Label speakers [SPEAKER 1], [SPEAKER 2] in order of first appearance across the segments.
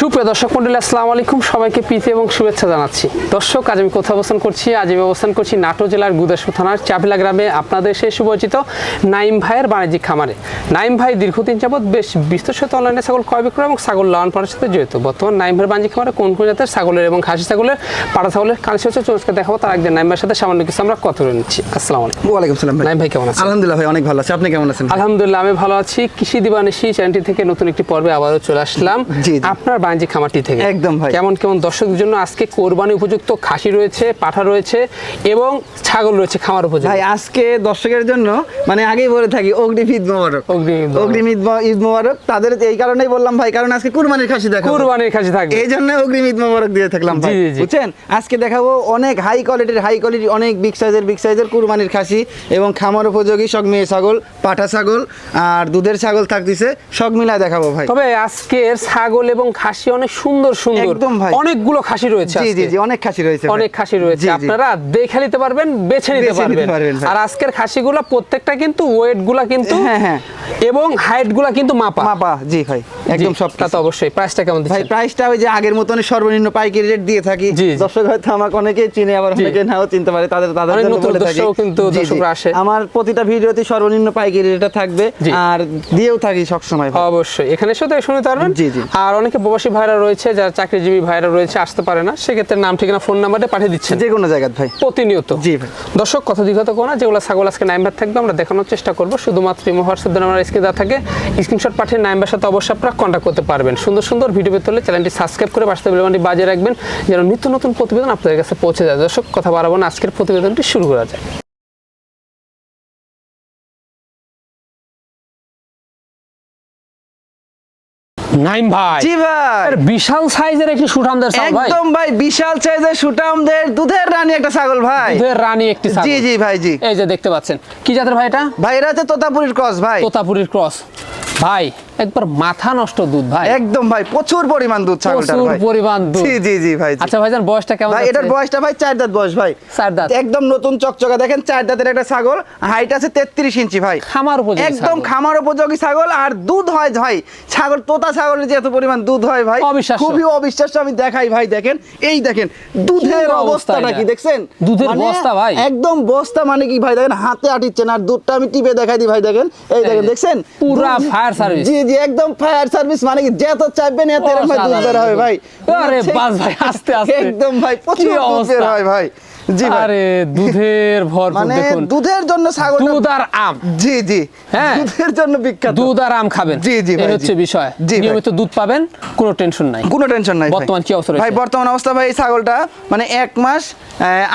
[SPEAKER 1] সুপ্রিয় দর্শক মন্ডলী আসসালামু আলাইকুম। সবাইকে প্রীতি এবং শুভেচ্ছা জানাচ্ছি। দর্শক আজ আমি কোথাও অবস্থান করছি আজ আমি অবস্থান করছি নাটো জেলার গুদাসপুর থানার চাপিলা গ্রামে আপনাদের সেই সুপরিচিত নাইম ভাইয়ের বাণিজ্যিক খামারে। নাইম ভাই দীর্ঘদিন যাবৎ বেশ বিস্তৃত অনলাইনে ছাগল ক্রয় বিক্রয় এবং ছাগল লালন পালনের সাথে জড়িত। বর্তমান নাইম ভাইয়ের বাণিজ্যিক খামারে কোন কোন জাতের ছাগলের এবং খাসি ছাগলের পাড়া ছাগলের কালসি হচ্ছে চোখকে দেখাবো। তার একদিন নাইম ভাইয়ের সাথে সামান্য কিছু আমরা কথা বলে নিচ্ছি। আসসালামু আলাইকুম।
[SPEAKER 2] ওয়ালাইকুম সালাম ভাই।
[SPEAKER 1] নাইম ভাই কেমন আছেন?
[SPEAKER 2] আলহামদুলিল্লাহ ভাই অনেক ভালো আছে। আপনি কেমন আছেন
[SPEAKER 1] আলহামদুলিল্লাহ আমি ভালো আছি। কৃষি দিবানিশি চ্যানেলটি থেকে নতুন একটি পর্বে আবারও চলে আসলাম। আপনার বাণিজ্যিক খামারটি থেকে।
[SPEAKER 2] একদম ভাই।
[SPEAKER 1] কেমন কেমন? দর্শকদের জন্য আজকে কোরবানি উপযুক্ত খাসি রয়েছে পাঠা রয়েছে এবং ছাগল রয়েছে খামার উপযুক্ত
[SPEAKER 2] ভাই আজকে দর্শকের জন্য মানে আগেই বলে থাকি অগ্রিম ঈদ মোবারক।
[SPEAKER 1] অগ্রিম ঈদ মোবারক।
[SPEAKER 2] অগ্রিম ঈদ মোবারক। তাদের এই কারণেই বললাম ভাই কারণ আজকে কুরবানির খাসি দেখাবো।
[SPEAKER 1] কোরবানির খাসি থাকবে।
[SPEAKER 2] এই জন্য ঈদ মোবারক দিয়ে থাকলাম ভাই। বুঝছেন? আজকে দেখাবো অনেক হাই কোয়ালিটির হাই কোয়ালিটি অনেক বিগ সাইজের বিগ সাইজের কুরবানির খাসি এবং খামার উপযোগী সব মেয়ে ছাগল পাঠা ছাগল আর দুধের ছাগল থাকতেছে। সব মিলায় দেখাবো ভাই।
[SPEAKER 1] তবে আজকের ছাগল এবং খাসি অনেক সুন্দর সুন্দর।
[SPEAKER 2] একদম ভাই।
[SPEAKER 1] অনেকগুলো খাসি রয়েছে
[SPEAKER 2] জি জি জি অনেক খাসি রয়েছে
[SPEAKER 1] অনেক খাসি রয়েছে। আপনারা দেখে নিতে পারবেন বেছে নিতে পারবেন।
[SPEAKER 2] পারবেন,
[SPEAKER 1] আর আজকের খাসিগুলো প্রত্যেকটা কিন্তু ওয়েটগুলা কিন্তু
[SPEAKER 2] হ্যাঁ, হ্যাঁ।
[SPEAKER 1] এবং হাইটগুলা কিন্তু মাপা।
[SPEAKER 2] মাপা জি ভাই একদম সব
[SPEAKER 1] তা তো অবশ্যই। প্রাইসটা কেমন
[SPEAKER 2] ভাই প্রাইসটা ওই যে আগের মতনই সর্বনিম্ন পাইকারি রেট দিয়ে থাকি। দর্শক হয়তো আমাকে অনেকেই চিনে আবার অনেকে নাও চিনতে পারে তাদের তাদের জন্য বলে থাকি।
[SPEAKER 1] কিন্তু। দর্শকরা আসে।
[SPEAKER 2] আমার প্রতিটা ভিডিওতে সর্বনিম্ন পাইকারি রেটটা থাকবে। আর দিয়েও থাকি সব সময়
[SPEAKER 1] অবশ্যই। এখানে এসেও তো শুনতে পারবেন।
[SPEAKER 2] জি, জি।
[SPEAKER 1] আর অনেকে প্রবাসী ভাইরা রয়েছে যারা চাকরিজীবী ভাইরা রয়েছে আসতে পারে না সেক্ষেত্রে নাম ঠিকানা ফোন নাম্বারে পাঠিয়ে দিচ্ছেন।
[SPEAKER 2] যে কোনো জায়গায় ভাই।
[SPEAKER 1] প্রতিনিয়ত।
[SPEAKER 2] জি ভাই।
[SPEAKER 1] দর্শক কথা দিগত কোনা যেগুলো ছাগল আজকে নাইম্বার থাকবে আমরা দেখানোর চেষ্টা করব। শুধুমাত্র ইমো হোয়াটসঅ্যাপ নাম্বার স্ক্রিনে দেওয়া থাকে স্ক্রিনশট পাঠিয়ে নাইম্বার সাথে অবশ্যই আপনারা কন্ট্যাক্ট করতে পারবেন। সুন্দর সুন্দর ভিডিও পেতে হলে চ্যানেলটি সাবস্ক্রাইব করে পাশে বেলবানটি বাজিয়ে রাখবেন যেন নিত্য নতুন প্রতিবেদন আপনাদের কাছে পৌঁছে যায়। দর্শক কথা বাড়াবো না আজকের প্রতিবেদনটি শুরু করা যায় নাইম ভাই।
[SPEAKER 2] জি ভাই।
[SPEAKER 1] বিশাল সাইজের একটি সুঠামদের ছাগল ভাই।
[SPEAKER 2] একদম ভাই বিশাল সাইজের সুটামদের দুধের রানী একটা ছাগল ভাই।
[SPEAKER 1] দুধের রানী একটি ছাগল।
[SPEAKER 2] জি জি ভাই জি।
[SPEAKER 1] এই যে দেখতে পাচ্ছেন। কি জাতের ভাই এটা?
[SPEAKER 2] ভাই এটা হচ্ছে তোতাপুরির ক্রস ভাই।
[SPEAKER 1] তোতাপুরীর ক্রস। ভাই একবার মাথা নষ্ট দুধ ভাই
[SPEAKER 2] একদম ভাই প্রচুর পরিমাণ দুধ ছাগলটার
[SPEAKER 1] প্রচুর পরিমাণ দুধ।
[SPEAKER 2] জি জি জি ভাই
[SPEAKER 1] আচ্ছা ভাইজান বয়সটা কেমন
[SPEAKER 2] ভাই এটার বয়সটা ভাই চার দাঁত বয়স ভাই
[SPEAKER 1] চার দাঁত।
[SPEAKER 2] একদম নতুন চকচকা দেখেন চার দাঁতের একটা ছাগল হাইট আছে তেত্রিশ ইঞ্চি ভাই
[SPEAKER 1] খামার উপযোগী
[SPEAKER 2] একদম খামার উপযোগী ছাগল আর দুধ হয় ভাই ছাগল তোতা ছাগলের যে এত পরিমাণ দুধ হয় ভাই। খুবই অবিশ্বাস্য আমি দেখাই ভাই দেখেন এই দেখেন দুধের
[SPEAKER 1] অবস্থা
[SPEAKER 2] অবস্থাটা? কি দেখছেন
[SPEAKER 1] দুধের
[SPEAKER 2] মানে
[SPEAKER 1] বস্তা ভাই।
[SPEAKER 2] একদম বস্তা মানে কি ভাই দেখেন হাতে আটিচ্ছেন আর দুধটা আমি টিপে দেখাই দিই ভাই দেখেন এই দেখেন দেখছেন
[SPEAKER 1] পুরা fire service।
[SPEAKER 2] জি জি একদম ফায়ার সার্ভিস মানে কি যত চাইবেন এত এরকম ভাই দুধ বের হবে ভাই।
[SPEAKER 1] আরে বাস ভাই আস্তে আস্তে।
[SPEAKER 2] একদম ভাই প্রচুর দুধ বের হয় ভাই।
[SPEAKER 1] আরে দুধের ভরপুর
[SPEAKER 2] মানে
[SPEAKER 1] দেখুন।
[SPEAKER 2] দুধের জন্য ছাগল
[SPEAKER 1] দুধ আর আম।
[SPEAKER 2] জি জি।
[SPEAKER 1] হ্যাঁ।
[SPEAKER 2] দুধের জন্য বিখ্যাত।
[SPEAKER 1] দুধ আর আম খাবেন।
[SPEAKER 2] জি, জি
[SPEAKER 1] এই হচ্ছে বিষয়। নিয়মিত দুধ পাবেন কোনো টেনশন নাই।
[SPEAKER 2] কোনো টেনশন নাই
[SPEAKER 1] বর্তমান কি অবস্থা
[SPEAKER 2] ভাই বর্তমান অবস্থা ভাই এই ছাগলটা মানে এক মাস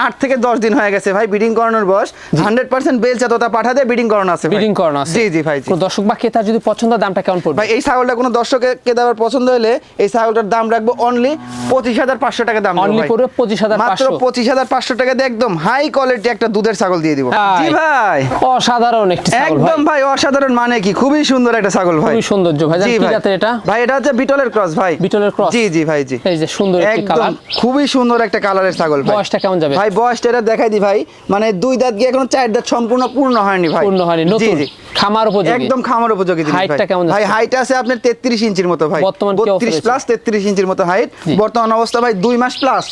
[SPEAKER 2] আট থেকে দশ দিন হয়ে গেছে ভাই ব্রিডিং করানোর বয়স। হান্ড্রেড পার্সেন্ট পাঠা দিয়ে ব্রিডিং করানো আছে
[SPEAKER 1] ব্রিডিং করানো আছে।
[SPEAKER 2] জি জি ভাই
[SPEAKER 1] কোনো দর্শক বা ক্রেতার যদি পছন্দ দামটা কেমন পড়বে?
[SPEAKER 2] ভাই এই ছাগলটা কোনো দর্শককে দেওয়ার পছন্দ হলে এই ছাগলটার দাম রাখব অনলি পঁচিশ হাজার পাঁচশো টাকা দাম ভাই।
[SPEAKER 1] পড়বে 25,500
[SPEAKER 2] মাত্র পঁচিশ। হাজার পাঁচশো টাকা দিয়ে একদম হাই কোয়ালিটি একটা দুধের ছাগল দিয়ে দিব। জি ভাই।
[SPEAKER 1] অসাধারণ একটি ছাগল
[SPEAKER 2] একদম ভাই অসাধারণ মানে কি? খুবই সুন্দর একটা ছাগল ভাই।
[SPEAKER 1] খুবই সৌন্দর্য ভাই। কি জাতের এটা?
[SPEAKER 2] ভাই এটা হচ্ছে বিটলের ক্রস ভাই।
[SPEAKER 1] বিটলের ক্রস
[SPEAKER 2] জি জি ভাই জি।
[SPEAKER 1] এই যে সুন্দর একটি
[SPEAKER 2] একদম
[SPEAKER 1] কালার
[SPEAKER 2] খুবই সুন্দর একটা কালারের ছাগল ভাই।
[SPEAKER 1] বয়সটা কেমন যাবে?
[SPEAKER 2] ভাই বয়সটা এটা দেখাই দি ভাই। মানে দুই দাঁত গিয়ে এখন চার দাঁত সম্পূর্ণ পূর্ণ হয়নি ভাই।
[SPEAKER 1] পূর্ণ হয়নি
[SPEAKER 2] জি জি।
[SPEAKER 1] খামার উপযোগী।
[SPEAKER 2] একদম খামার উপযোগী
[SPEAKER 1] Height কেমন
[SPEAKER 2] ভাই হাইট আছে আপনার 33 ইঞ্চির মতো ভাই।
[SPEAKER 1] বর্তমান
[SPEAKER 2] 32 প্লাস 33 ইঞ্চির মতো হাইট বর্তমান অবস্থা ভাই দুই মাস প্লাস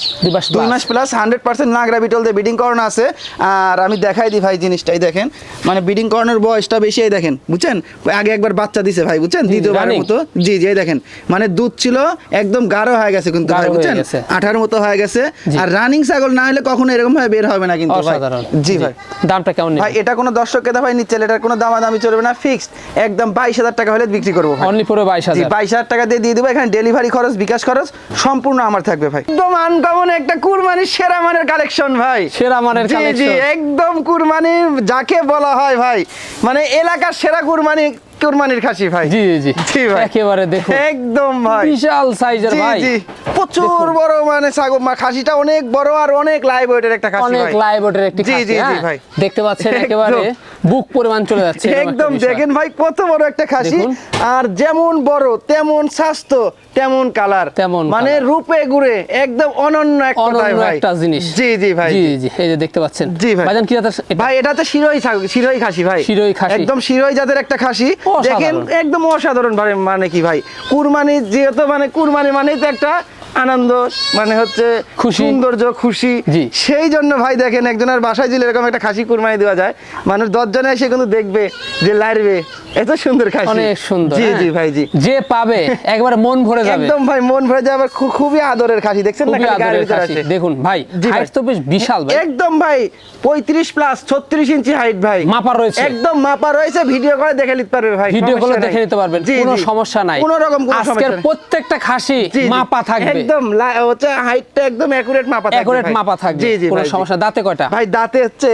[SPEAKER 1] দুই মাস
[SPEAKER 2] প্লাস 100% নাগরা বিটল দিয়ে বিডিং করানো আছে। আর আমি দেখাই দিই ভাই জিনিসটাই দেখেন। মানে বিডিং করানোর বয়সটা বেশি এই দেখেন বুঝছেন? আগে একবার বাচ্চা দিছে ভাই বুঝছেন? দ্বিতীয়বারের মতো। জি জি দেখেন। মানে দুধ ছিল একদম গাঢ় হয়ে গেছে কিন্তু ভাই বুঝছেন?
[SPEAKER 1] গেছে।
[SPEAKER 2] আঠার মতো হয়ে গেছে। আর রানিং ছাগল না হলে কখনো এরকম ভাবে বের হবে না কিন্তু ভাই। জি ভাই।
[SPEAKER 1] দামটা কেমন
[SPEAKER 2] ভাই এটা কোনো দর্শককে দা ভাই নিচ্ছে এটার কোনো দামাদামি চলবে না ফিক্সড একদম বাইশ হাজার টাকা হলে বিক্রি করব ভাই।
[SPEAKER 1] অনলি পুরো বাইশ
[SPEAKER 2] জি
[SPEAKER 1] হাজার।
[SPEAKER 2] বাইশ হাজার টাকা দিয়ে দিয়ে দেবো এখানে ডেলিভারি খরচ বিকাশ খরচ সম্পূর্ণ আমার থাকবে ভাই। একদম আনকমন একটা কুরবানির সেরা মানের কালেকশন ভাই।
[SPEAKER 1] সেরা মানের
[SPEAKER 2] জি জি একদম কুরবানি যাকে বলা হয় ভাই। মানে এলাকার সেরা কুরবানি কুরবানির খাসি ভাই।
[SPEAKER 1] জি জি
[SPEAKER 2] জি। ভাই।
[SPEAKER 1] একেবারে দেখুন
[SPEAKER 2] একদম ভাই।
[SPEAKER 1] বিশাল সাইজের ভাই।
[SPEAKER 2] জি। প্রচুর বড় মানে ছাগল মা- খাসিটা অনেক বড় আর অনেক লাইভ ওয়েটের একটা খাসি ভাই।
[SPEAKER 1] অনেক লাইভ ওটের একটি
[SPEAKER 2] জি,
[SPEAKER 1] খাসি,
[SPEAKER 2] জি, জি,
[SPEAKER 1] হ্যাঁ?
[SPEAKER 2] ভাই।
[SPEAKER 1] দেখতে পাচ্ছেন একেবারে বুক পরিমাণ চলে যাচ্ছে
[SPEAKER 2] একদম দেখেন ভাই কত বড় একটা খাসি। আর যেমন বড় তেমন স্বাস্থ্য তেমন কালার
[SPEAKER 1] তেমন
[SPEAKER 2] মানে রূপে গুড়ে একদম অনন্য এক কথায়
[SPEAKER 1] অনন্য
[SPEAKER 2] ভাই।
[SPEAKER 1] একটা জিনিস।
[SPEAKER 2] জি জি ভাই
[SPEAKER 1] জি
[SPEAKER 2] জি।
[SPEAKER 1] জি এই যে দেখতে পাচ্ছেন।
[SPEAKER 2] জি ভাই।
[SPEAKER 1] ভাইজান কি জাতের এটা?
[SPEAKER 2] ভাই এটা তো শিরোই শিরোই খাসি ভাই।
[SPEAKER 1] শিরোই খাসি।
[SPEAKER 2] একদম শিরোই জাতের একটা খাসি। দেখেন একদম অসাধারণ মানে কি ভাই? কুরবানি যেহেতু মানে কুরবানি মানেই তো একটা আনন্দ মানে হচ্ছে
[SPEAKER 1] খুশি।
[SPEAKER 2] সৌন্দর্য খুশি। সেই জন্য ভাই দেখেন একজনের বাসায় যদি এরকম একটা খাসি কুরবানি দেওয়া যায় মানুষ দশজনে এসে কিন্তু দেখবে যে লাইরবে। এত সুন্দর খাসি।
[SPEAKER 1] অনেক সুন্দর
[SPEAKER 2] জি
[SPEAKER 1] হ্যাঁ?
[SPEAKER 2] জি ভাই জি।
[SPEAKER 1] যে পাবে একবার মন ভরে যাবে।
[SPEAKER 2] একদম ভাই মন ভরে যাবে। খুবই আদরের খাসি দেখছেন না গাড়ির ভিতরে আছে।
[SPEAKER 1] দেখুন ভাই হাইট তো বেশ বিশাল ভাই।
[SPEAKER 2] একদম ভাই পঁয়ত্রিশ প্লাস ছত্রিশ ইঞ্চি হাইট ভাই।
[SPEAKER 1] মাপা রয়েছে।
[SPEAKER 2] একদম মাপা রয়েছে। ভিডিও করে দেখে নিতে পারবে ভাই
[SPEAKER 1] ভিডিও
[SPEAKER 2] করে
[SPEAKER 1] দেখে নিতে পারবেন। কোনো সমস্যা নাই।
[SPEAKER 2] কোনো রকম কোনো
[SPEAKER 1] আজকের
[SPEAKER 2] সমস্যা নাই।
[SPEAKER 1] প্রত্যেকটা খাসি। মাপা থাকবে।
[SPEAKER 2] একদম হচ্ছে হাইটটা একদম অ্যাকুরেট মাপা থাকবে
[SPEAKER 1] অ্যাকুরেট মাপা থাকবে
[SPEAKER 2] জি জি
[SPEAKER 1] কোনো সমস্যা। দাঁতে কয়টা?
[SPEAKER 2] ভাই দাঁতে হচ্ছে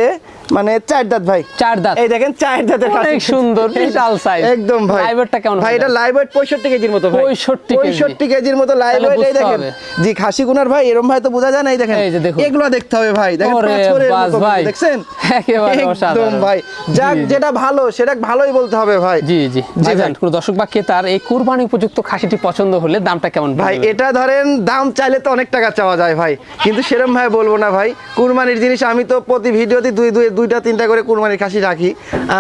[SPEAKER 2] মানে চার দাঁত ভাই
[SPEAKER 1] চার দাঁত
[SPEAKER 2] এই দেখেন চার দাঁতের।
[SPEAKER 1] অনেক সুন্দর, বিশাল size।
[SPEAKER 2] একদম ভাই
[SPEAKER 1] Live কেমন
[SPEAKER 2] ভাই এটা লাইভ 65 কেজির মতো ভাই
[SPEAKER 1] 65 কেজি।
[SPEAKER 2] 65 কেজির মতো লাইভ
[SPEAKER 1] তাহলে
[SPEAKER 2] ওয়েট এই দেখেন জি খাসি গুনার ভাই এরকম ভাই তো বোঝা যায় না এই দেখেন। এগুলো দেখতে হবে ভাই দেখেন
[SPEAKER 1] ওরে
[SPEAKER 2] পাঁচরের মতো
[SPEAKER 1] ভাই।
[SPEAKER 2] দেখছেন
[SPEAKER 1] একেবারে
[SPEAKER 2] একদম
[SPEAKER 1] অসাধারণ।
[SPEAKER 2] ভাই যাক। যেটা ভালো সেটা ভালোই বলতে হবে ভাই
[SPEAKER 1] জি জি
[SPEAKER 2] জি ভাই।
[SPEAKER 1] কোনো দর্শক বা ক্রেতার এই কুরবানি উপযুক্ত খাসিটি পছন্দ হলে দামটা কেমন
[SPEAKER 2] ভাই এটা ধরেন দাম চাইলে তো অনেক টাকা চাওয়া যায় ভাই কিন্তু সেরকম ভাই বলব না ভাই কুরবানির জিনিস আমি তো প্রতি ভিডিওতে দুই দুই দুইটা তিনটা করে কুরবানির খাসি রাখি।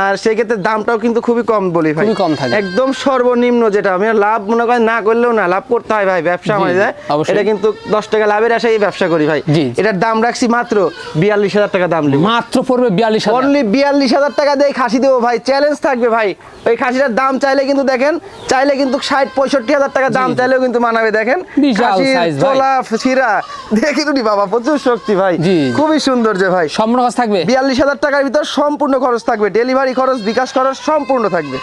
[SPEAKER 2] আর সেই ক্ষেত্রে দামটাও কিন্তু খুবই কম বলি ভাই।
[SPEAKER 1] কম থাকে।
[SPEAKER 2] একদম সর্বনিম্ন যেটা। আমি লাভ মনে করেন না করলেও না লাভ করতে হয় ভাই ব্যবসা আমাদের যায় এটা কিন্তু দশ টাকা লাভের আশায় এই ব্যবসা করি ভাই। এটার দাম রাখছি মাত্র বিয়াল্লিশ হাজার টাকা দাম
[SPEAKER 1] মাত্র পড়বে বিয়াল্লিশ
[SPEAKER 2] অনলি বিয়াল্লিশ হাজার টাকা দিয়ে খাসি দেবো ভাই। চ্যালেঞ্জ থাকবে ভাই। ওই খাসিটার দাম চাইলে কিন্তু দেখেন চাইলে কিন্তু ষাট পঁয়ষট্টি হাজার টাকা দাম। চাইলেও কিন্তু মানাবে দেখেন। দেখি দুটি বাবা প্রচুর শক্তি ভাই। খুবই সুন্দর যে ভাই
[SPEAKER 1] খরচ থাকবে?
[SPEAKER 2] বিয়াল্লিশ হাজার টাকার ভিতর সম্পূর্ণ খরচ থাকবে। ডেলিভারি খরচ বিকাশ খরচ সম্পূর্ণ থাকবে।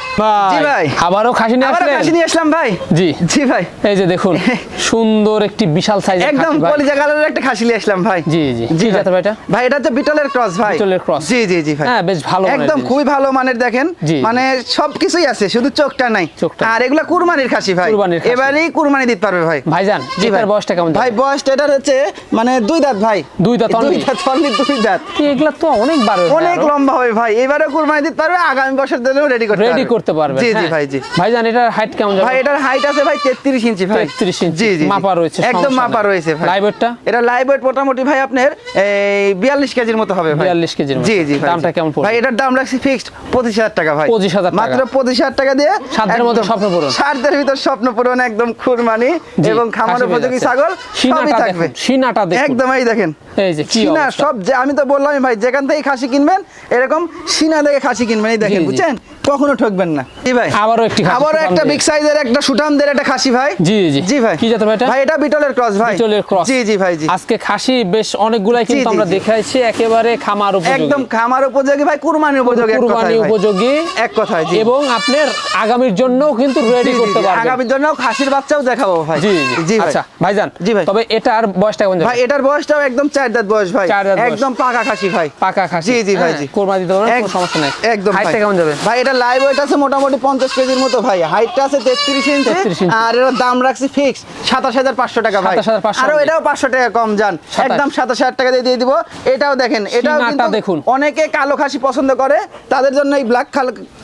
[SPEAKER 2] জি ভাই।
[SPEAKER 1] আবারও খাসি নিয়ে আসলেন?
[SPEAKER 2] খাসি নিয়ে আসলাম ভাই।
[SPEAKER 1] জি।
[SPEAKER 2] জি ভাই।
[SPEAKER 1] এই যে দেখুন সুন্দর একটি বিশাল সাইজের
[SPEAKER 2] একদম কলিজা কালারের একটা খাসি নিয়ে আসলাম ভাই।
[SPEAKER 1] জি, জি।
[SPEAKER 2] ভাই।
[SPEAKER 1] জাতের ভাই এটা?
[SPEAKER 2] ভাই এটা হচ্ছে বিটলের ক্রস ভাই।
[SPEAKER 1] বিটলের cross।
[SPEAKER 2] জি জি জি ভাই।
[SPEAKER 1] হ্যাঁ, বেশ ভালো
[SPEAKER 2] একদম খুবই ভালো মানের দেখেন। মানে সব কিছুই আছে শুধু চোখটা নাই।
[SPEAKER 1] চোখটা
[SPEAKER 2] আর এগুলা কুরবানির খাসি ভাই।
[SPEAKER 1] কুরবানির খাসি।
[SPEAKER 2] এবারেই কুরবানি দিতে পারবে ভাই।
[SPEAKER 1] ভাইজান
[SPEAKER 2] জি ভাই।
[SPEAKER 1] বয়সটা কেমন
[SPEAKER 2] ভাই? বয়সটা এটার হচ্ছে মানে দুই দাঁত ভাই।
[SPEAKER 1] দুই দাঁত?
[SPEAKER 2] দুই দাঁত দুই দাঁত।
[SPEAKER 1] এগুলা তো অনেক বার
[SPEAKER 2] অনেক লম্বা হবে ভাই এবারে কুরবানি দিতে পারবে আগামী বছর জন্য রেডি করতে
[SPEAKER 1] রেডি করতে পারবে
[SPEAKER 2] জি জি
[SPEAKER 1] হ্যাঁ।
[SPEAKER 2] ভাই জি
[SPEAKER 1] ভাইজান এটার হাইট কেমন যাবে
[SPEAKER 2] ভাই এটার হাইট আছে ভাই 33 ইঞ্চি ভাই
[SPEAKER 1] 33 ইঞ্চি।
[SPEAKER 2] জি জি।
[SPEAKER 1] মাপা রয়েছে,
[SPEAKER 2] একদম মাপা রয়েছে ভাই এটা মোটামুটি ভাই আপনার এই 42 কেজির মতো হবে ভাই
[SPEAKER 1] 42 কেজির।
[SPEAKER 2] জি জি
[SPEAKER 1] দামটা কেমন পড়বে?
[SPEAKER 2] ভাই এটার দাম রাখছি ফিক্সড 25000 টাকা ভাই
[SPEAKER 1] 25,000 টাকা।
[SPEAKER 2] মাত্র 25000 টাকা দিয়ে
[SPEAKER 1] মধ্যে স্বপ্ন পূরণ।
[SPEAKER 2] ভিতর স্বপ্ন পূরণ একদম কুরবানি এবং খামার উপযোগী ছাগল সবই থাকবে
[SPEAKER 1] সিনাটা দেখুন।
[SPEAKER 2] একদম এই দেখেন
[SPEAKER 1] এই যে কি
[SPEAKER 2] সিনা সব যে আমি তো বললামই ভাই যেখান থেকে খাসি কিনবেন এরকম সিনা দেখে খাসি কিনবেন এই দেখেন। বুঝছেন কখনো ঠকবেন না। জি ভাই।
[SPEAKER 1] আবারও একটি
[SPEAKER 2] আবারও একটা বিগ সাইজের একটা সুঠামদের একটা খাসি ভাই।
[SPEAKER 1] জি, জি।
[SPEAKER 2] জি। ভাই।
[SPEAKER 1] কি জাতের ভাই এটা?
[SPEAKER 2] ভাই এটা বিটলের ক্রস ভাই।
[SPEAKER 1] বিটলের ক্রস
[SPEAKER 2] জি জি ভাই জি।
[SPEAKER 1] আজকে খাসি বেশ অনেকগুলাই কিন্তু আমরা দেখাইছি একেবারে খামার উপযোগী।
[SPEAKER 2] একদম খামার উপযোগী ভাই কুরবানি উপযোগী
[SPEAKER 1] কুরবানি। উপযোগী।
[SPEAKER 2] এক কথায় জি।
[SPEAKER 1] এবং আপনার আগামীর জন্য কিন্তু রেডি করতে। পারবেন।
[SPEAKER 2] আগামীর জন্য খাসির বাচ্চাও দেখাবো ভাই।
[SPEAKER 1] জি জি। আচ্ছা ভাইজান
[SPEAKER 2] জি ভাই।
[SPEAKER 1] তবে এটার বয়সটা কেমন
[SPEAKER 2] ভাই এটার বয়সটাও একদম চার দাঁত বয়স ভাই। একদম পাকা খাসি ভাই।
[SPEAKER 1] পাকা খাসি।
[SPEAKER 2] জি জি ভাই
[SPEAKER 1] হ্যাঁ,
[SPEAKER 2] জি।
[SPEAKER 1] কোরবানি দিতে পারবেন কোনো সমস্যা নেই।
[SPEAKER 2] একদম
[SPEAKER 1] হাইটটা। কেমন যাবে?
[SPEAKER 2] ভাই এটা লাইভ ওয়েট আছে মোটামুটি পঞ্চাশ কেজির মতো ভাই। হাইটটা আছে তেত্রিশ ইঞ্চি আর এর দাম রাখছি ফিক্স সাতাশ হাজার পাঁচশো টাকা ভাই।
[SPEAKER 1] 27,500
[SPEAKER 2] আরও এটাও পাঁচশো টাকা কম যান একদম সাতাশ হাজার টাকা দিয়ে দিয়ে দিব। এটাও দেখেন এটাও কিন্তু
[SPEAKER 1] দেখুন।
[SPEAKER 2] অনেকে কালো খাসি পছন্দ করে। তাদের জন্য এই ব্ল্যাক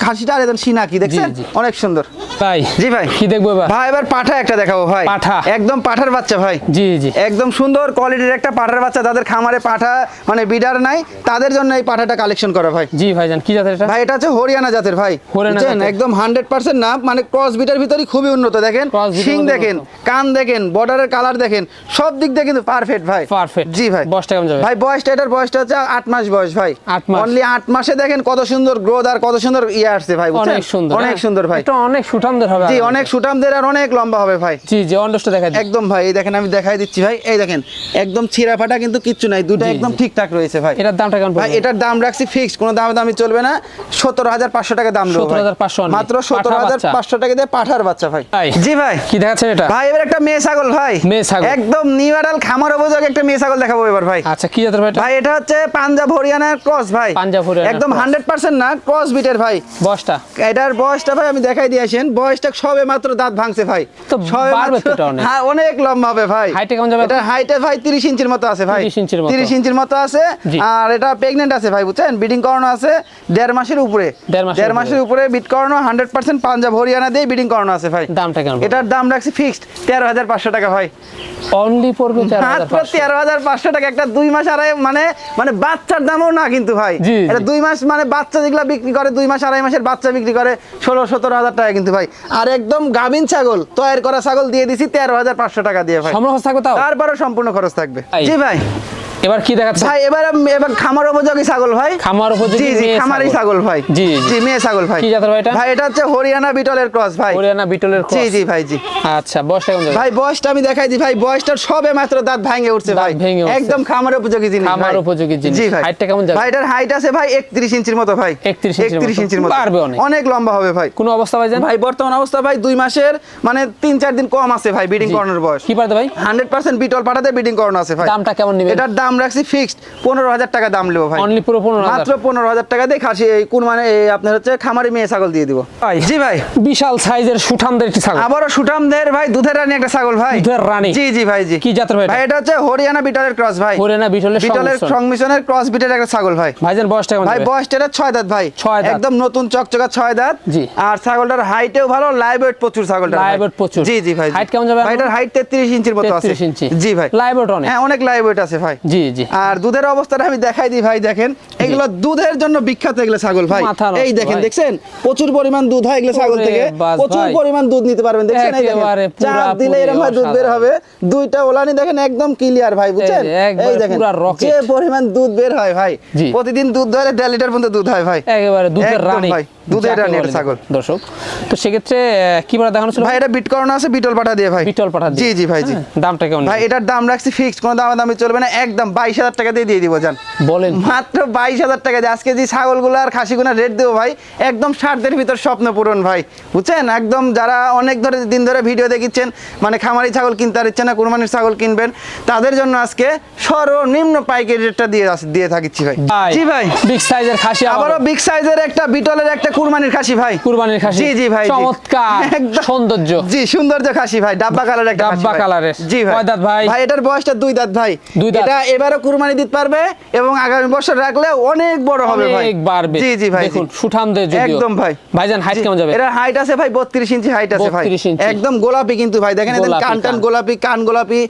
[SPEAKER 2] খাসিটা আর একদম সিনা দেখছেন? অনেক সুন্দর।
[SPEAKER 1] ভাই
[SPEAKER 2] জি ভাই।
[SPEAKER 1] কি দেখব
[SPEAKER 2] ভাই এবার পাঠা একটা দেখাবো ভাই।
[SPEAKER 1] পাঠা।
[SPEAKER 2] একদম পাঠার বাচ্চা ভাই।
[SPEAKER 1] জি জি।
[SPEAKER 2] একদম সুন্দর কোয়ালিটির একটা পাঠার বাচ্চা। তাদের খামারে পাঠা মানে বিডার নাই। তাদের জন্য এই পাঠাটা কালেকশন করা ভাই।
[SPEAKER 1] জি ভাইজান কি জাতের এটা?
[SPEAKER 2] ভাই এটা হচ্ছে হরিয়ানা জাতের ভাই বুঝছেন? একদম হান্ড্রেড পার্সেন্ট না মানে ক্রস বিটার ভিতরই খুবই উন্নত দেখেন? শিং দেখেন কান দেখেন বর্ডারের কালার দেখেন সব দিক দিয়ে কিন্তু পারফেক্ট ভাই।
[SPEAKER 1] Perfect।
[SPEAKER 2] জি ভাই।
[SPEAKER 1] বয়সটা কেমন যাবে?
[SPEAKER 2] ভাই বয়সটা এটার বয়সটা হচ্ছে আট মাস বয়স ভাই।
[SPEAKER 1] আট মাস।
[SPEAKER 2] অনলি আট মাসে দেখেন কত সুন্দর গ্রোথ আর কত সুন্দর ইয়ে আসছে ভাই বুঝছেন?
[SPEAKER 1] অনেক সুন্দর
[SPEAKER 2] অনেক
[SPEAKER 1] হ্যাঁ।
[SPEAKER 2] সুন্দর ভাই।
[SPEAKER 1] এটা অনেক সুঠামদের হবে
[SPEAKER 2] জি অনেক সুটামদের আর অনেক লম্বা হবে ভাই।
[SPEAKER 1] জি জি অন্ডসটা দেখা দিই।
[SPEAKER 2] একদম ভাই এই দেখেন আমি দেখাই দিচ্ছি ভাই। এই দেখেন একদম ছিঁড়া ফাটা কিন্তু কিচ্ছু নাই দুটো একদম ঠিকঠাক রয়েছে ভাই।
[SPEAKER 1] এটার দামটা কেমন
[SPEAKER 2] ভাই এটার দাম রাখছি ফিক্সড কোনো দামে দামি চলবে না। সতেরো হাজার পাঁচশো টাকা দাম দেবো ভাই।
[SPEAKER 1] 17,500 only।
[SPEAKER 2] মাত্র সতেরো হাজার পাঁচশো টাকা দিয়ে পাঠার বাচ্চা ভাই। জি ভাই
[SPEAKER 1] কি দেখাচ্ছেন এটা
[SPEAKER 2] ভাই এবার একটা মেয়ে ছাগল ভাই
[SPEAKER 1] মেয়ে ছাগল।
[SPEAKER 2] একদম নিউরাল খামার উপযোগ একটা মেয়ে ছাগল দেখাবো এবার ভাই
[SPEAKER 1] আচ্ছা কি জাতের ভাই
[SPEAKER 2] ভাই এটা হচ্ছে পাঞ্জাব হরিয়ানার ক্রস ভাই
[SPEAKER 1] পাঞ্জাব হরিয়ানার
[SPEAKER 2] একদম
[SPEAKER 1] cross।
[SPEAKER 2] হান্ড্রেড পার্সেন্ট না ক্রস বিটের ভাই
[SPEAKER 1] বয়সটা
[SPEAKER 2] এটার বয়সটা ভাই আমি দেখাই দিয়ে আসেন বয়সটা সবে মাত্র দাঁত ভাঙছে ভাই সবে মাত্র-। হ্যাঁ অনেক লম্বা হবে ভাই
[SPEAKER 1] এ কেমন যাবে?
[SPEAKER 2] এটা হাইটে ভাই 30 ইঞ্চির মতো আছে ভাই
[SPEAKER 1] 30 ইঞ্চির মতো।
[SPEAKER 2] 30 ইঞ্চির মতো আছে আর এটা প্রেগন্যান্ট আছে ভাই বুঝছেন বিডিং করানো আছে দেড় মাসের উপরে
[SPEAKER 1] দেড়
[SPEAKER 2] দেড় মাসের উপরে বিট করানো 100% পাঞ্জাব হরিয়ানা দিয়ে বিডিং করানো আছে ভাই।
[SPEAKER 1] দামটা কেমন
[SPEAKER 2] এটার দাম রাখছি ফিক্সড তেরো হাজার পাঁচশো টাকা ভাই।
[SPEAKER 1] অনলি পড়বে
[SPEAKER 2] তেরো হাজার পাঁচশো। টাকা একটা দুই মাস আড়াই মানে মানে বাচ্চার দামও না কিন্তু ভাই। এটা দুই মাস মানে বাচ্চা যেগুলো বিক্রি করে দুই মাস আড়াই মাসের বাচ্চা বিক্রি করে ষোলো সতেরো হাজার টাকা কিন্তু ভাই। আর একদম গাভিন ছাগল তৈরি করা ছাগল দিয়ে দিছি তেরো হাজার পাঁচশো টাকা দিয়ে ভাই।
[SPEAKER 1] সম্ভব থাকবে
[SPEAKER 2] তারপরে সম্পূর্ণ খরচ থাকবে। জি ভাই।
[SPEAKER 1] এবার কি দেখাচ্ছে
[SPEAKER 2] ভাই এবার এবার খামার উপযোগী ছাগল ভাই
[SPEAKER 1] খামার উপযোগী
[SPEAKER 2] জি জি
[SPEAKER 1] মেয়ে
[SPEAKER 2] খামারি
[SPEAKER 1] ছাগল।
[SPEAKER 2] ভাই
[SPEAKER 1] জি, জি।
[SPEAKER 2] মেয়ে ছাগল ভাই
[SPEAKER 1] কি জাতের ভাই এটা?
[SPEAKER 2] ভাই এটা হচ্ছে হরিয়ানা বিটলের ক্রস ভাই
[SPEAKER 1] হরিয়ানা বিটলের ক্রস
[SPEAKER 2] জি জি ভাই জি
[SPEAKER 1] আচ্ছা বয়সটা কেমন
[SPEAKER 2] ভাই বয়সটা আমি দেখাই দিই ভাই বয়সটার সবে মাত্র দাঁত ভাঙে উঠছে ভাই। একদম খামার উপযোগী জিনিস
[SPEAKER 1] খামার। উপযোগী জিনিস।
[SPEAKER 2] জি ভাই
[SPEAKER 1] হাইটটা কেমন যাবে?
[SPEAKER 2] ভাই এটার হাইট আছে ভাই 31 ইঞ্চির মতো ভাই
[SPEAKER 1] 31 ইঞ্চির মতো।
[SPEAKER 2] ইঞ্চির মতো
[SPEAKER 1] বাড়বে অনেক।
[SPEAKER 2] অনেক লম্বা হবে ভাই
[SPEAKER 1] কোন অবস্থা ভাই জান
[SPEAKER 2] ভাই বর্তমান অবস্থা ভাই দুই মাসের মানে তিন চার দিন কম আছে ভাই বিডিং
[SPEAKER 1] জি।
[SPEAKER 2] করানোর বয়স
[SPEAKER 1] কি পারতে ভাই
[SPEAKER 2] হান্ড্রেড পার্সেন্ট বিটল পাঠাতে বিডিং করানো আছে ভাই
[SPEAKER 1] দামটা কেমন নেবেন
[SPEAKER 2] এটার দাম রাখছি ফিক্সড পনেরো হাজার টাকা দাম নেব ভাই
[SPEAKER 1] অনলি পুরো পনেরো
[SPEAKER 2] মাত্র পনেরো হাজার টাকা দিয়ে খাসি এই কুরবানি এই আপনার হচ্ছে খামারি মেয়ে ছাগল দিয়ে দিব জি ভাই
[SPEAKER 1] বিশাল সাইজের সুঠামদের একটি ছাগল
[SPEAKER 2] আবারও সুঠামদের ভাই দুধের রানী একটা ছাগল ভাই
[SPEAKER 1] দুধের রানী।
[SPEAKER 2] জি জি ভাই জি
[SPEAKER 1] কি জাতের ভাই এটা?
[SPEAKER 2] ভাই এটা হচ্ছে হরিয়ানা বিটলের ক্রস ভাই
[SPEAKER 1] হরিয়ানা বিটলের
[SPEAKER 2] বিটলের সংমিশ্রণের ক্রস বিটের একটা ছাগল ভাই
[SPEAKER 1] ভাইজান বয়সটা
[SPEAKER 2] ভাই
[SPEAKER 1] যাবে?
[SPEAKER 2] বয়সটা এটা ছয় দাঁত ভাই
[SPEAKER 1] ছয় দাঁত।
[SPEAKER 2] একদম নতুন চকচকা ছয় দাঁত
[SPEAKER 1] জি।
[SPEAKER 2] আর ছাগলটার হাইটেও ভালো লাইভ ওয়েট প্রচুর ভাই।
[SPEAKER 1] Live weight প্রচুর।
[SPEAKER 2] জি জি ভাই।
[SPEAKER 1] Height কেমন যাবে
[SPEAKER 2] ভাই এটার হাইট 33 ইঞ্চির মতো আছে
[SPEAKER 1] 33 ইঞ্চি।
[SPEAKER 2] জি ভাই
[SPEAKER 1] Live ওয়েট অনেক।
[SPEAKER 2] হ্যাঁ অনেক লাইভ ওয়েট আছে ভাই
[SPEAKER 1] জি জি
[SPEAKER 2] আর দুধের অবস্থাটা আমি দেখাই দিই ভাই দেখেন। এগুলো দুধের জন্য বিখ্যাত এগুলো ছাগল ভাই। এই দেখেন দেখছেন? প্রচুর পরিমাণ দুধ হয় এগুলো ছাগল থেকে। প্রচুর পরিমাণ দুধ নিতে পারবেন দেখছেন? এই দেখেন চাপ দিলে এরকম ভাই দুধ বের হবে। দুইটা ওলানি দেখেন একদম ক্লিয়ার ভাই বুঝছেন? এই দেখেন যে পরিমাণ দুধ বের হয় ভাই প্রতিদিন দুধ ধরে দেড় লিটার পর্যন্ত দুধ হয় ভাই।
[SPEAKER 1] একেবারে দুধের রানী।
[SPEAKER 2] ভাই, দুধের রানী
[SPEAKER 1] বলে
[SPEAKER 2] ছাগল।
[SPEAKER 1] দর্শক তো সেক্ষেত্রে কি বলে দেখানো ছিল?
[SPEAKER 2] ভাই এটা বিট করানো আছে বিটল পাঠা দিয়ে ভাই।
[SPEAKER 1] বিটল পাঠা
[SPEAKER 2] জি জি ভাই জি।
[SPEAKER 1] হ্যাঁ, দামটা কেমন
[SPEAKER 2] ভাই এটার দাম রাখছি ফিক্সড কোনো দাম দামি চলবে না একদম বাইশ হাজার টাকা দিয়ে দিয়ে দিব জান।
[SPEAKER 1] বলেন।
[SPEAKER 2] মাত্র বাইশ হাজার টাকা দিয়ে আজকে যে ছাগলগুলো আর খাসিগুলো রেট দেবো ভাই একদম ষাটদের ভিতর স্বপ্ন পূরণ ভাই। বুঝছেন? একদম যারা অনেক ধরে দিন ধরে ভিডিও দেখিচ্ছেন মানে খামারি ছাগল কিনতে আর ইচ্ছে না কুরবানির ছাগল কিনবেন তাদের জন্য আজকে সর্বনিম্ন পাইকারি রেটটা দিয়ে দিয়ে থাকিচ্ছি ভাই। জি ভাই।
[SPEAKER 1] বিগ সাইজের খাসি
[SPEAKER 2] আবারও বিগ সাইজের একটা বিটলের একটা কুরবানির খাসি ভাই।
[SPEAKER 1] কুরবানির খাসি।
[SPEAKER 2] জি জি ভাই
[SPEAKER 1] চমৎকার সৌন্দর্য।
[SPEAKER 2] জি সৌন্দর্য খাসি ভাই ডাব্বা কালার একটা
[SPEAKER 1] ডাব্বা কালারের।
[SPEAKER 2] জি ভাই।
[SPEAKER 1] কয় দাঁত ভাই?
[SPEAKER 2] ভাই এটার বয়সটা দুই দাঁত ভাই।
[SPEAKER 1] দুই দাঁত।
[SPEAKER 2] এটা এবারও কুরবানি দিতে পারবে এবং আগামী বছর রাখলে অনেক বড় হবে ভাই।
[SPEAKER 1] অনেক বাড়বে
[SPEAKER 2] জি জি ভাই।
[SPEAKER 1] দেখুন সুঠামদের যদিও।
[SPEAKER 2] একদম ভাই।
[SPEAKER 1] ভাইজান হাইট কেমন যাবে?
[SPEAKER 2] এটার হাইট আছে ভাই 32 ইঞ্চি হাইট আছে ভাই।
[SPEAKER 1] 32 ইঞ্চি।
[SPEAKER 2] একদম গোলাপি কিন্তু ভাই। দেখেন এদের কান। টান গোলাপি কান গোলাপি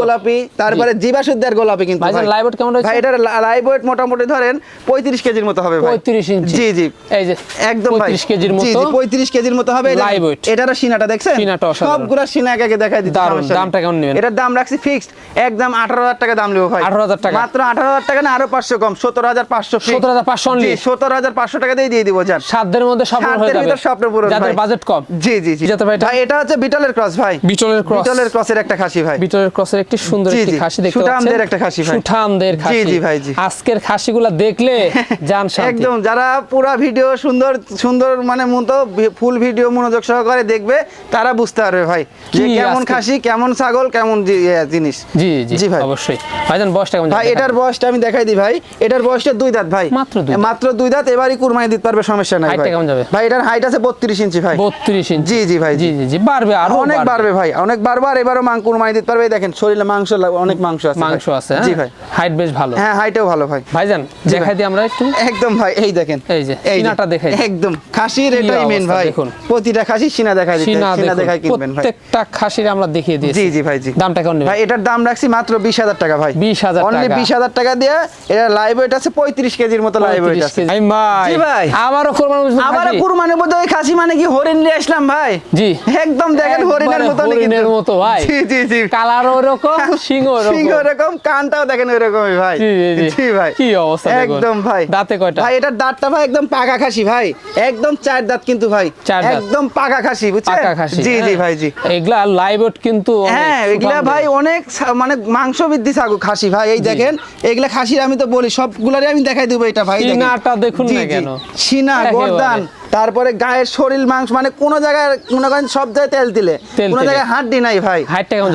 [SPEAKER 2] গোলাপি তারপরে জিবা সুদ্দার গোলাপি কিন্তু ভাই।
[SPEAKER 1] weight কেমন?
[SPEAKER 2] ভাই এটার লাইভ মোটামুটি ধরেন 35 কেজির মতো হবে ভাই।
[SPEAKER 1] 35 ইঞ্চি।
[SPEAKER 2] জি জি।
[SPEAKER 1] এই যে
[SPEAKER 2] একদম ভাই।
[SPEAKER 1] 35 কেজির মতো
[SPEAKER 2] জি 35 কেজির মতো হবে।
[SPEAKER 1] Live weight।
[SPEAKER 2] এটারও সিনাটা দেখছেন?
[SPEAKER 1] সিনাটা।
[SPEAKER 2] সবগুলা সিনা একে দেখাই দিচ্ছি নেই।
[SPEAKER 1] দামটা কেমন নেবেন?
[SPEAKER 2] এটার দাম রাখছি ফিক্সড একদম 18000 টাকা দাম নেব ভাই।
[SPEAKER 1] 18,000 টাকা?
[SPEAKER 2] মাত্র 18000 টাকা না আরও 500 কম। 17500
[SPEAKER 1] 17,500 only?
[SPEAKER 2] জি 17500 টাকা দিয়ে দিয়ে দিব
[SPEAKER 1] সাধ্যের মধ্যে স্বপ্ন হয়ে যাবে।
[SPEAKER 2] ভিতর স্বপ্ন পূরণ
[SPEAKER 1] যাদের বাজেট কম।
[SPEAKER 2] জি জি জি।
[SPEAKER 1] যাতে ভাই এটা-
[SPEAKER 2] হচ্ছে বিটলের ক্রস ভাই।
[SPEAKER 1] বিটলের ক্রস
[SPEAKER 2] বিটলের ক্রসের একটা খাসি ভাই।
[SPEAKER 1] বিটলের ক্রসের একটি সুন্দর একটি খাসি দেখতে
[SPEAKER 2] সুঠামদের একটা খাসি ভাই।
[SPEAKER 1] সুঠামদের খাসি
[SPEAKER 2] জি, ভাই, জি।
[SPEAKER 1] আজকের খাসিগুলা দেখলে জান শান্তি।
[SPEAKER 2] একদম যারা পুরা ভিডিও সুন্দর সুন্দর সুন্দর মানে মতো ফুল ভিডিও মনোযোগ সহকারে দেখবে তারা বুঝতে পারবে ভাই। যে কেমন খাসি কেমন ছাগল কেমন ইয়ে জিনিস।
[SPEAKER 1] জি জি
[SPEAKER 2] জি ভাই।
[SPEAKER 1] অবশ্যই। ভাইজান বয়সটা কেমন
[SPEAKER 2] ভাই এটার বয়সটা আমি দেখাই দিই ভাই। এটার বয়সটা দুই দাঁত ভাই।
[SPEAKER 1] মাত্র দুই
[SPEAKER 2] মাত্র দুই দাঁত এবারই কুরবানি দিতে পারবে সমস্যা নাই ভাই।
[SPEAKER 1] কেমন যাবে?
[SPEAKER 2] ভাই এটার হাইট আছে 32 ইঞ্চি ভাই।
[SPEAKER 1] 32 ইঞ্চি।
[SPEAKER 2] জি জি ভাই
[SPEAKER 1] জি। জি জি বাড়বে আরও
[SPEAKER 2] অনেক বাড়বে। ভাই অনেক বাড়বে আর এবারও মাং কুরবানি দিতে পারবে। দেখেন শরীরে মাংস অনেক মাংস আছে
[SPEAKER 1] মাংস আছে
[SPEAKER 2] জি
[SPEAKER 1] হ্যাঁ?
[SPEAKER 2] ভাই।
[SPEAKER 1] হাইট বেশ ভালো।
[SPEAKER 2] হ্যাঁ হাইটেও ভালো ভাই।
[SPEAKER 1] ভাইজান
[SPEAKER 2] জি
[SPEAKER 1] দেখাই দিই আমরা একটু।
[SPEAKER 2] একদম ভাই এই দেখেন।
[SPEAKER 1] এই যে,
[SPEAKER 2] এই
[SPEAKER 1] নাটা দেখাই।
[SPEAKER 2] একদম। খাসির এটাই মেন ভাই।
[SPEAKER 1] দেখুন।
[SPEAKER 2] প্রতিটা খাসি সিনা দেখাই দিতে
[SPEAKER 1] সিনা
[SPEAKER 2] দেখাই কিনবেন ভাই।
[SPEAKER 1] প্রত্যেকটা খাসির আমরা দেখিয়ে দিয়েছি।
[SPEAKER 2] জি জি ভাই জি।
[SPEAKER 1] দামটা কেমন
[SPEAKER 2] ভাই এটার দাম রাখছি মাত্র বিশ হাজার টাকা ভাই।
[SPEAKER 1] 20,000
[SPEAKER 2] অনলি
[SPEAKER 1] টাকা।
[SPEAKER 2] বিশ হাজার টাকা দিয়ে এটা লাইভ ওয়েট আছে পঁয়ত্রিশ কেজির মতো লাইভ ওয়েট
[SPEAKER 1] 35
[SPEAKER 2] আছে।
[SPEAKER 1] এই ভাই
[SPEAKER 2] জি ভাই।
[SPEAKER 1] আমারও কোরবানি খাসি।
[SPEAKER 2] কুরবানি বোধ ওই খাসি মানে কি হরিণ নিয়ে আসলাম ভাই?
[SPEAKER 1] জি।
[SPEAKER 2] একদম দেখেন হরিণের মতো
[SPEAKER 1] হরিণের মতো ভাই।
[SPEAKER 2] জি জি জি।
[SPEAKER 1] কালারও ওরকম সিংহ
[SPEAKER 2] সিংহ
[SPEAKER 1] ওরকম।
[SPEAKER 2] কানটাও দেখেন ওইরকমই ভাই।
[SPEAKER 1] জি। জি
[SPEAKER 2] ভাই।
[SPEAKER 1] কি অবস্থা
[SPEAKER 2] একদম ভাই।
[SPEAKER 1] দাঁতে কয়টা?
[SPEAKER 2] ভাই এটার দাঁতটা ভাই একদম পাকা খাসি ভাই। একদম চার দাঁত কিন্তু ভাই একদম পাকা খাসি বুঝছেন?
[SPEAKER 1] পাকা খাসি
[SPEAKER 2] জি জি
[SPEAKER 1] হ্যাঁ।
[SPEAKER 2] ভাই জি।
[SPEAKER 1] এগুলা লাইভ কিন্তু
[SPEAKER 2] হ্যাঁ এগুলা ভাই অনেক মানে মাংস বৃদ্ধি ছাগল খাসি ভাই এই দেখেন এগুলা খাসির আমি তো বলি সবগুলারই আমি দেখাই দেবো এটা ভাই দেখেন।
[SPEAKER 1] দেখুন না কেন।
[SPEAKER 2] সিনা গর্দান তারপরে গায়ের শরীর মাংস মানে কোন জায়গায় মনে করেন সব জায়গায় তেল দিলে। কোন। জায়গায় হাড্ডি নাই ভাই।
[SPEAKER 1] হাইটটা কেমন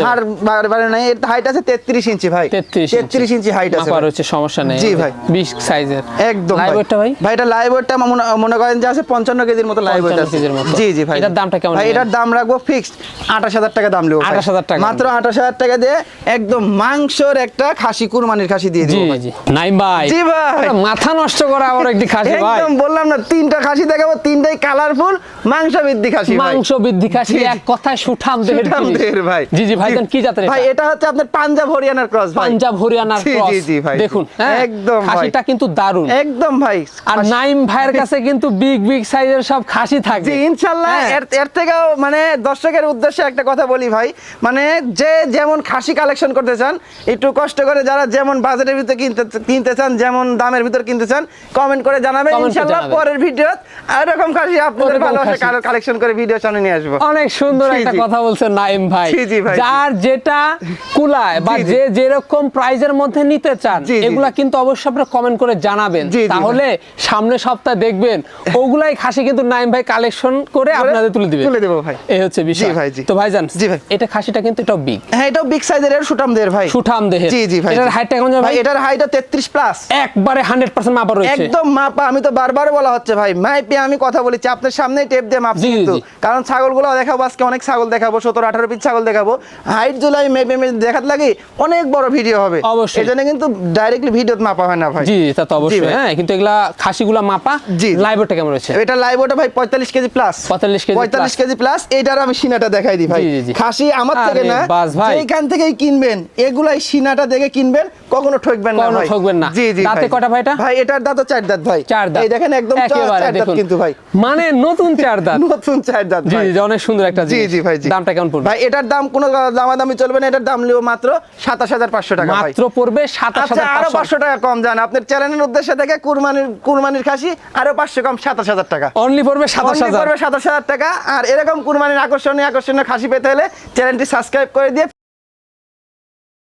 [SPEAKER 2] হাড় বাড়ে নাই। এর হাইট আছে তেত্রিশ ইঞ্চি ভাই।
[SPEAKER 1] 33
[SPEAKER 2] তেত্রিশ ইঞ্চি হাইট আছে ভাই।
[SPEAKER 1] হচ্ছে সমস্যা নেই।
[SPEAKER 2] জি ভাই।
[SPEAKER 1] 20 সাইজের
[SPEAKER 2] একদম
[SPEAKER 1] ভাই।
[SPEAKER 2] ভাই? এটা মনে করেন যে আছে পঞ্চান্ন কেজির মতো
[SPEAKER 1] 55
[SPEAKER 2] আছে। জি জি ভাই।
[SPEAKER 1] এটার দামটা কেমন
[SPEAKER 2] ভাই এটার দাম রাখব ফিক্সড আঠাশ হাজার টাকা দাম নেব ভাই।
[SPEAKER 1] 28,000 টাকা।
[SPEAKER 2] মাত্র আঠাশ হাজার টাকা দিয়ে একদম মাংসর একটা খাসি কুরবানির খাসি দিয়ে
[SPEAKER 1] জি
[SPEAKER 2] দিবো ভাই।
[SPEAKER 1] জি। নাইম ভাই।
[SPEAKER 2] জি ভাই।
[SPEAKER 1] মাথা নষ্ট করা আবার একটি খাসি ভাই।
[SPEAKER 2] একদম বললাম না তিনটা খাসি দেখাবো তিনটাই কালারফুল মাংস বৃদ্ধি খাসি
[SPEAKER 1] মাংস বৃদ্ধি খাসি। এক কথায় সুঠাম দেহের
[SPEAKER 2] ভাই
[SPEAKER 1] জি জি ভাই কি জাতের
[SPEAKER 2] ভাই
[SPEAKER 1] এটা?
[SPEAKER 2] হচ্ছে আপনার পাঞ্জাব হরিয়ানার ক্রস ভাই
[SPEAKER 1] পাঞ্জাব হরিয়ানার ক্রস
[SPEAKER 2] জি, জি, ভাই,
[SPEAKER 1] দেখুন হ্যাঁ,
[SPEAKER 2] একদম ভাই।
[SPEAKER 1] খাসিটা কিন্তু দারুণ
[SPEAKER 2] একদম ভাই
[SPEAKER 1] আর নাইম ভাইয়ের কাছে কিন্তু বিগ বিগ সাইজের সব খাসি থাকবে
[SPEAKER 2] জি ইনশাল্লাহ
[SPEAKER 1] হ্যাঁ।
[SPEAKER 2] এর এর থেকেও মানে দর্শকের উদ্দেশ্যে একটা কথা বলি ভাই মানে যে যেমন খাসি কালেকশন করতে চান একটু কষ্ট করে যারা যেমন বাজেটের ভিতরে কিনতে কিনতে চান যেমন দামের ভিতরে কিনতে চান কমেন্ট করে জানাবেন
[SPEAKER 1] Comment করে
[SPEAKER 2] ইনশাল্লাহ
[SPEAKER 1] জানাবেন।
[SPEAKER 2] এরকম আপনাদের ভালোবাসা
[SPEAKER 1] খাসি।
[SPEAKER 2] কালেকশন করে ভিডিও সামনে নিয়ে আসব।
[SPEAKER 1] অনেক সুন্দর একটা কথা বলছেন নাইম ভাই।
[SPEAKER 2] ভাই।
[SPEAKER 1] যার যেটা কুলায় বা। যে যেরকম প্রাইজের মধ্যে নিতে চান এগুলা কিন্তু অবশ্যই আপনারা কমেন্ট করে জানাবেন। তাহলে সামনে সপ্তাহে দেখবেন ওগুলাই খাসি কিন্তু নাইম ভাই কালেকশন করে আপনাদের তুলে দিবে।
[SPEAKER 2] তুলে দেবো ভাই।
[SPEAKER 1] এই হচ্ছে বিষয়।
[SPEAKER 2] ভাই।
[SPEAKER 1] তো ভাইজান
[SPEAKER 2] জি, ভাই।
[SPEAKER 1] এটা খাসিটা কিন্তু এটাও বিগ
[SPEAKER 2] হ্যাঁ এটাও বিগ সাইজের এর সুঠাম ভাই।
[SPEAKER 1] সুঠাম দেহের।
[SPEAKER 2] জি জি ভাই
[SPEAKER 1] এটার। হাইটটা কেমন
[SPEAKER 2] ভাই
[SPEAKER 1] ভাই?
[SPEAKER 2] এটার হাইটও তেত্রিশ প্লাস
[SPEAKER 1] একবারে হান্ড্রেড পার্সেন্ট মাপা রয়েছে।
[SPEAKER 2] একদম মাপা আমি তো বারবার বলা হচ্ছে ভাই মাইপে আমি কথা বলেছি আপনার সামনেই টেপ দিয়ে মাপছি কিন্তু কারণ ছাগলগুলো দেখাবো আজকে অনেক ছাগল দেখাবো সতেরো আঠারো পিস ছাগল দেখাবো হাইট জুলাই মেপে দেখাতে লাগে অনেক বড় ভিডিও হবে
[SPEAKER 1] অবশ্যই।
[SPEAKER 2] এই জন্য কিন্তু ডাইরেক্টলি ভিডিও মাপা হয় না ভাই
[SPEAKER 1] জি তা তো অবশ্যই হ্যাঁ কিন্তু এগুলা খাসিগুলা মাপা
[SPEAKER 2] জি।
[SPEAKER 1] লাইভটা কেমন রয়েছে
[SPEAKER 2] এটা লাইভ ওটা ভাই পঁয়তাল্লিশ কেজি প্লাস
[SPEAKER 1] 45 কেজি
[SPEAKER 2] পঁয়তাল্লিশ। কেজি প্লাস এইটার আমি সিনাটা দেখাই দিই ভাই। খাসি আমার থেকে না। এইখান থেকেই কিনবেন এগুলাই সিনাটা দেখে কিনবেন কখনো ঠকবেন না
[SPEAKER 1] ঠকবেন না।
[SPEAKER 2] জি জি
[SPEAKER 1] দাঁতে। কয়টা ভাই এটা?
[SPEAKER 2] ভাই এটার দাঁত চার দাঁত ভাই
[SPEAKER 1] চার দাঁত
[SPEAKER 2] এই দেখেন একদম চার দাঁত কিন্তু ভাই
[SPEAKER 1] মানে নতুন চার দাঁত।
[SPEAKER 2] নতুন চার দাঁত
[SPEAKER 1] জি জি অনেক সুন্দর একটা
[SPEAKER 2] জি জি ভাই জি।
[SPEAKER 1] দামটা কেমন পড়বে?
[SPEAKER 2] ভাই এটার দাম কোনো দামাদামি চলবে না এটার দাম লিও মাত্র সাতাশ হাজার পাঁচশো টাকা ভাই।
[SPEAKER 1] মাত্র পড়বে সাতাশ
[SPEAKER 2] আচ্ছা আরও পাঁচশো। টাকা কম যান আপনার চ্যানেলের উদ্দেশ্যে থেকে কুরবানির কুরবানির খাসি আরও পাঁচশো কম সাতাশ হাজার টাকা।
[SPEAKER 1] অনলি পড়বে সাতাশ
[SPEAKER 2] Only
[SPEAKER 1] হাজার
[SPEAKER 2] পড়বে সাতাশ হাজার টাকা। আর এরকম কুরবানির আকর্ষণীয় আকর্ষণীয় খাসি পেতে হলে চ্যানেলটি সাবস্ক্রাইব করে দিয়ে